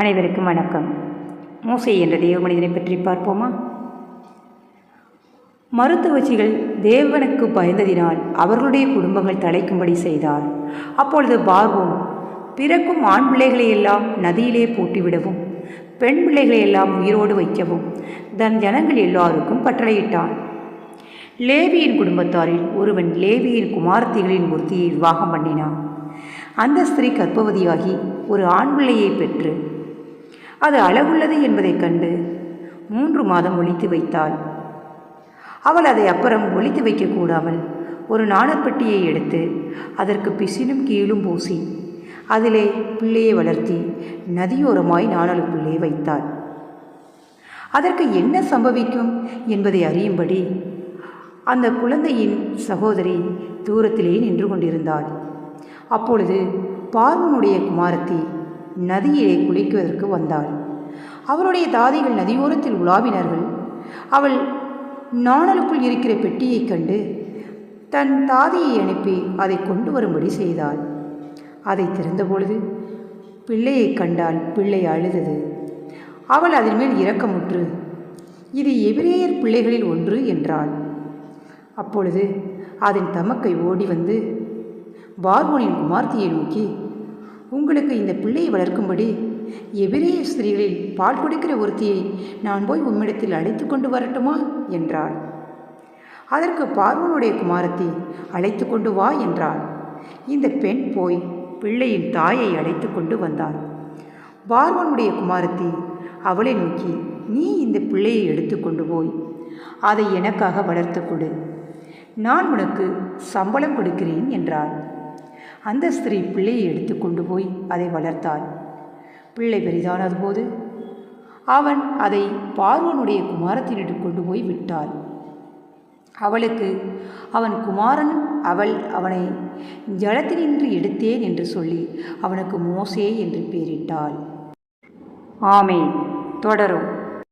அனைவருக்கும் வணக்கம். மூசை என்ற தேவ மனிதனை பற்றி பார்ப்போமா? மருத்துவச்சிகள் தேவனுக்கு பயந்ததினால் அவர்களுடைய குடும்பங்கள் தலைக்கும்படி செய்தார். அப்பொழுது பார்வோம் பிறக்கும் ஆண் பிள்ளைகளை எல்லாம் நதியிலே போட்டுவிடவும் பெண் பிள்ளைகளை எல்லாம் உயிரோடு வைக்கவும் தன் ஜனங்கள் எல்லாருக்கும் கட்டளையிட்டான் லேவியின் குடும்பத்தாரில் ஒருவன் லேவியின் குமார்த்திகளின் ஒருத்தியை விவாகம் பண்ணினான். அந்த ஸ்திரீ கர்ப்பவதியாகி ஒரு ஆண் பிள்ளையை பெற்று அது அழகுள்ளது என்பதைக் கண்டு மூன்று மாதம் ஒழித்து வைத்தாள். அவள் அதை அப்புறம் ஒழித்து வைக்கக்கூடாமல் ஒரு நாணற்பட்டியை எடுத்து அதற்கு பிசினும் கீழும் பூசி அதிலே பிள்ளையை வளர்த்தி நதியோரமாய் நாணலுக்குள்ளே வைத்தாள். அதற்கு என்ன சம்பவிக்கும் என்பதை அறியும்படி அந்த குழந்தையின் சகோதரி தூரத்திலே நின்று கொண்டிருந்தாள். அப்பொழுது பார்வனுடைய குமாரத்தி நதியிலே குளிக்குவதற்கு வந்தாள். அவருடைய தாதிகள் நதியோரத்தில் உலாவினார்கள். அவள் நாணலுக்குள் இருக்கிற பெட்டியைக் கண்டு தன் தாதியை அனுப்பி அதை கொண்டு வரும்படி செய்தாள். அதை திறந்தபொழுது பிள்ளையை கண்டால் பிள்ளை அழுதது. அவள் அதன் மேல் இரக்கமுற்று இது எபிரேயர் பிள்ளைகளில் ஒன்று என்றாள். அப்பொழுது அதன் தமக்கை ஓடி வந்து பார்வோனின் குமார்த்தியை நோக்கி உங்களுக்கு இந்த பிள்ளையை வளர்க்கும்படி எபிரேய ஸ்திரீகளில் பால் கொடுக்கிற ஒருத்தியை நான் போய் உம்மிடத்தில் அழைத்து கொண்டு வரட்டுமா? என்றாள். அதற்கு பார்வனுடைய குமாரத்தி அழைத்து கொண்டு வா என்றாள். இந்த பெண் போய் பிள்ளையின் தாயை அழைத்து கொண்டு வந்தாள். பார்வனுடைய குமாரத்தி அவளை நோக்கி நீ இந்த பிள்ளையை எடுத்துக்கொண்டு போய் அதை எனக்காக வளர்த்து கொடு. நான் உனக்கு சம்பளம் கொடுக்கிறேன் என்றாள். அந்த ஸ்திரீ பிள்ளையை எடுத்து கொண்டு போய் அதை வளர்த்தாள். பிள்ளை பெரிதானது போது அவன் அதை பார்வனுடைய குமாரத்தினிடம் கொண்டு போய் விட்டாள். அவளுக்கு அவன் குமாரன் அவள் அவனை ஜலத்தினின்று எடுத்தேன் என்று சொல்லி அவனுக்கு மோசே என்று பெயரிட்டாள். ஆமே தொடரும்.